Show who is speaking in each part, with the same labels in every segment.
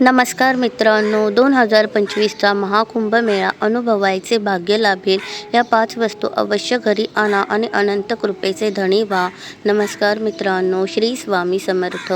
Speaker 1: नमस्कार मित्रांनो दोन हजार पंचवीसचा महाकुंभमेळा अनुभवायचे भाग्य लाभेल. या पाच वस्तू अवश्य घरी आणा आणि अनंत कृपेचे धनी व्हा. नमस्कार मित्रांनो श्री स्वामी समर्थ.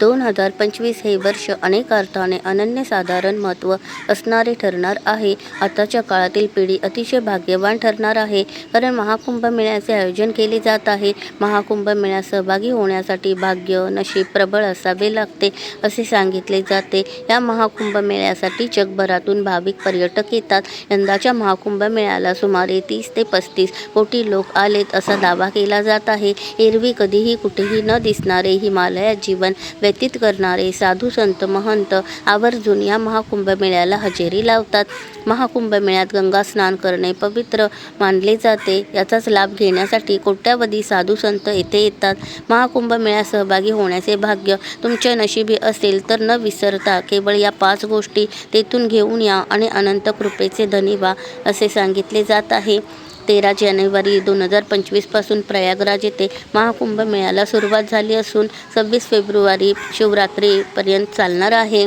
Speaker 1: दोन हजार पंचवीस हे वर्ष अनेक अर्थाने अनन्यसाधारण महत्त्व असणारे ठरणार आहे. आताच्या काळातील पिढी अतिशय भाग्यवान ठरणार आहे. कारण महाकुंभमेळ्याचे आयोजन केले जात आहे. महाकुंभमेळ्यात सहभागी होण्यासाठी भाग्य नशीब प्रबळ असावे लागते असे सांगितले जाते. या महाकुंभ मेळ्यासाठी जगभरातून भाविक पर्यटक येतात. यंदाच्या महाकुंभ मेळ्याला सुमारे तीस ते पस्तीस कोटी लोक आलेत असा दावा केला जात आहे. एरवी कधीही कुठेही न दिसणारे हिमालयात जीवन व्यतीत करणारे साधू संत महंत आवर्जून या महाकुंभ मेळ्याला हजेरी लावतात. महाकुंभ मेळ्यात गंगा स्नान करणे पवित्र मानले जाते. याचाच लाभ घेण्यासाठी कोट्यावधी साधू संत येथे येतात. महाकुंभ मेळ्यात सहभागी होण्याचे भाग्य तुमच्या नशिबी असेल तर न विसरता केवळ या पाच गोष्टी तेथून घेऊन या आणि अनंत कृपेचे धनी व्हा असे सांगितले जात आहे. तेरा जानेवारी दोन हजार पंचवीसपासून प्रयागराज येथे महाकुंभ मेळ्याला सुरुवात झाली असून सव्वीस फेब्रुवारी शिवरात्रीपर्यंत चालणार आहे.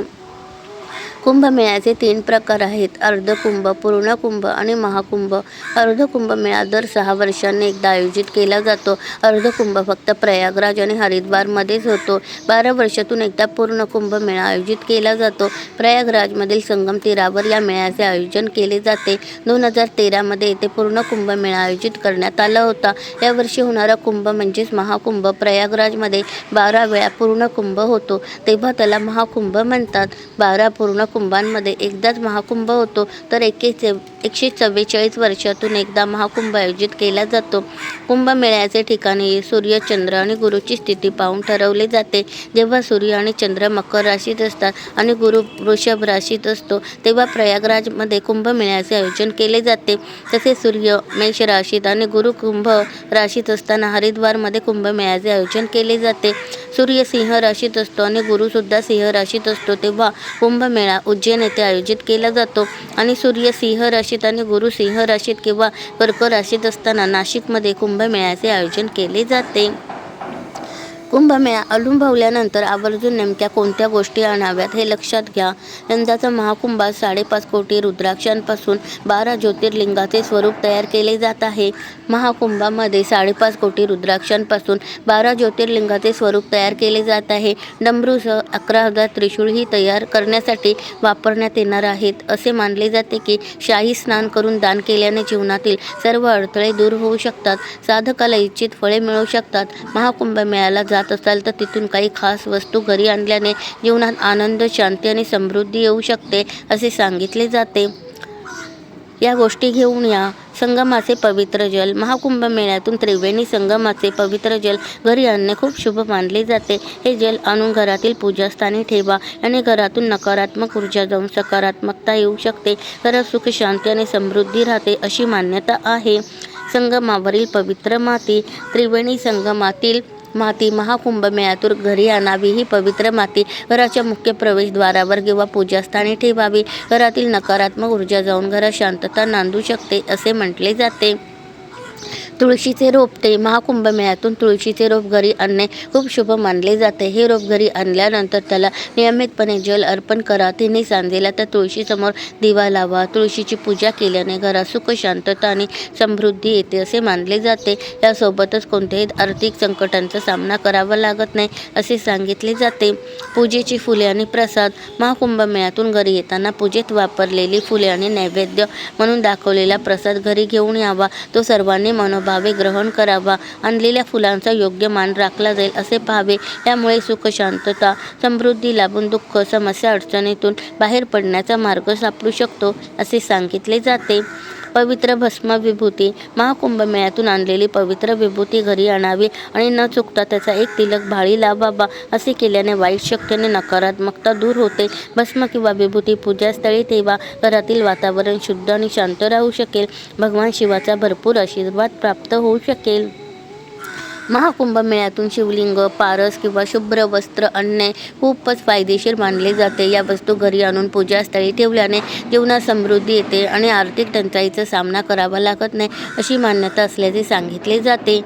Speaker 1: कुंभमेळ्याचे तीन प्रकार आहेत. अर्धकुंभ पूर्ण कुंभ आणि महाकुंभ. अर्धकुंभ मेळा दर सहा वर्षांनी एकदा आयोजित केला जातो. अर्धकुंभ फक्त प्रयागराज आणि हरिद्वारमध्येच होतो. बारा वर्षातून एकदा पूर्ण कुंभ मेळा आयोजित केला जातो. प्रयागराजमधील संगम तीरावर या मेळ्याचे आयोजन केले जाते. दोन हजार तेरामध्ये येथे पूर्ण कुंभ मेळा आयोजित करण्यात आला होता. यावर्षी होणारा कुंभ म्हणजेच महाकुंभ प्रयागराजमध्ये बारा वेळा पूर्ण कुंभ होतो. तेव्हा त्याला महाकुंभ म्हणतात. बारा पूर्ण कुंभांमध्ये एकदाच महाकुंभ होतो तर एकेचे एकशे चव्वेचाळीस वर्षातून एकदा महाकुंभ आयोजित केला जातो. कुंभमेळ्याचे ठिकाणी सूर्य चंद्र आणि गुरुची स्थिती पाहून ठरवले जाते. जेव्हा सूर्य आणि चंद्र मकर राशीत असतात आणि गुरु वृषभ राशीत असतो तेव्हा प्रयागराजमध्ये कुंभमेळ्याचे आयोजन केले जाते. तसे सूर्य मेष राशीत आणि गुरु कुंभ राशीत असताना हरिद्वारमध्ये कुंभमेळ्याचे आयोजन केले जाते. सूर्य सिंह राशीत असतो आणि गुरुसुद्धा सिंह राशीत असतो तेव्हा कुंभमेळा उज्जैन येथे आयोजित केला जातो. आणि सूर्य सिंह राशीत आणि गुरु सिंह राशीत किंवा कर्क राशीत असताना नाशिकमध्ये कुंभमेळ्याचे आयोजन केले जाते. कुंभमेळा अनुभवल्यानंतर आवर्जून नेमक्या कोणत्या गोष्टी आणाव्यात हे लक्षात घ्या. यंदाचा महाकुंभात साडेपाच कोटी रुद्राक्षांपासून बारा ज्योतिर्लिंगाचे स्वरूप तयार केले जात आहे. महाकुंभामध्ये साडेपाच कोटी रुद्राक्षांपासून बारा ज्योतिर्लिंगाचे स्वरूप तयार केले जात आहे. डमरूसह अकरा हजार त्रिशूळही तयार करण्यासाठी वापरण्यात येणार आहेत. असे मानले जाते की शाही स्नान करून दान केल्याने जीवनातील सर्व अडथळे दूर होऊ शकतात. साधकाला इच्छित फळे मिळू शकतात. महाकुंभ मेळ्याला जात असाल तर तिथून काही खास वस्तू घरी आणल्याने जीवनात आनंद शांती आणि समृद्धी येऊ शकते असे सांगितले जाते. या गोष्टी घेऊन या. संगमाचे पवित्र जल. महाकुंभ मेळ्यातून त्रिवेणी संगमाचे पवित्र जल घरी आणणे खूप शुभ मानले जाते. हे जल आणून घरातील पूजास्थानी ठेवा आणि घरातून नकारात्मक ऊर्जा जाऊन सकारात्मकता येऊ शकते. घरात सुख शांती आणि समृद्धी राहते अशी मान्यता आहे. संगमावरील पवित्र माती. त्रिवेणी संगमातील माती महाकुंभ मेळ्यातून घरी आणावी ही पवित्र माती. घराच्या मुख्य प्रवेशद्वारावर किंवा पूजास्थानी ठेवावी. घरातील नकारात्मक ऊर्जा जाऊन घरात शांतता नांदू शकते असे म्हटले जाते. तुळशीचे रोप ते महाकुंभमेळ्यातून तुळशीचे रोप घरी आणणे खूप शुभ मानले जाते. हे रोप घरी आणल्यानंतर त्याला नियमितपणे जल अर्पण करा. तिने सांजेला त्या तुळशीसमोर दिवा लावा. तुळशीची पूजा केल्याने घरात सुख शांतता आणि समृद्धी येते असे मानले जाते. यासोबतच कोणत्याही आर्थिक संकटांचा सामना करावा लागत नाही असे सांगितले जाते. पूजेची फुले आणि प्रसाद महाकुंभमेळ्यातून घरी येताना पूजेत वापरलेली फुले आणि नैवेद्य म्हणून दाखवलेला प्रसाद घरी घेऊन यावा. तो सर्वांनी भावे ग्रहण करावा. आणलेल्या फुलांचा योग्य मान राखला जाईल असे पाहावे यामुळे सुख शांतता समृद्धी लाभून दुःख समस्या अडचणीतून बाहेर पडण्याचा मार्ग सापडू शकतो असे सांगितले जाते. पवित्र भस्म विभूती. महाकुंभमेळ्यातून आणलेली पवित्र विभूती घरी आणावी आणि न चुकता त्याचा एक तिलक भाळी लावावा असे केल्याने वाईट शक्तीने नकारात्मकता दूर होते. भस्म किंवा विभूती पूजास्थळी तेव्हा घरातील वातावरण शुद्ध आणि शांत राहू शकेल. भगवान शिवाचा भरपूर आशीर्वाद प्राप्त होऊ शकेल. महाकुंभ मेळ्यातून शिवलिंग पारस किंवा शुभ्र वस्त्र आणणे खूपच फायदेशीर मानले जाते. या वस्तू घरी आणून पूजास्थळी ठेवल्याने जीवनात समृद्धी येते आणि आर्थिक टंचाईचा सामना करावा लागत नाही अशी मान्यता असल्याचे सांगितले जाते.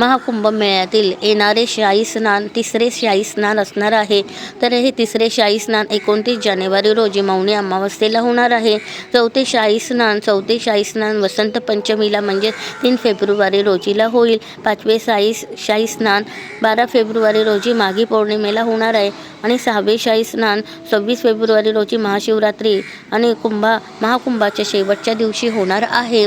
Speaker 1: महाकुंभ मेळ्यातील येणारे शाही स्नान तिसरे शाही स्नान असणार आहे. तर हे तिसरे शाही स्नान एकोणतीस जानेवारी रोजी मौनी अमावस्येला होणार आहे. चौथे शाही स्नान चौथे शाही स्नान वसंत पंचमीला म्हणजे तीन फेब्रुवारी रोजीला होईल. पाचवे शाही शाही स्नान बारा फेब्रुवारी रोजी माघी पौर्णिमेला होणार आहे. आणि सहावे शाही स्नान सव्वीस फेब्रुवारी रोजी महाशिवरात्री आणि कुंभा महाकुंभाच्या शेवटच्या दिवशी होणार आहे.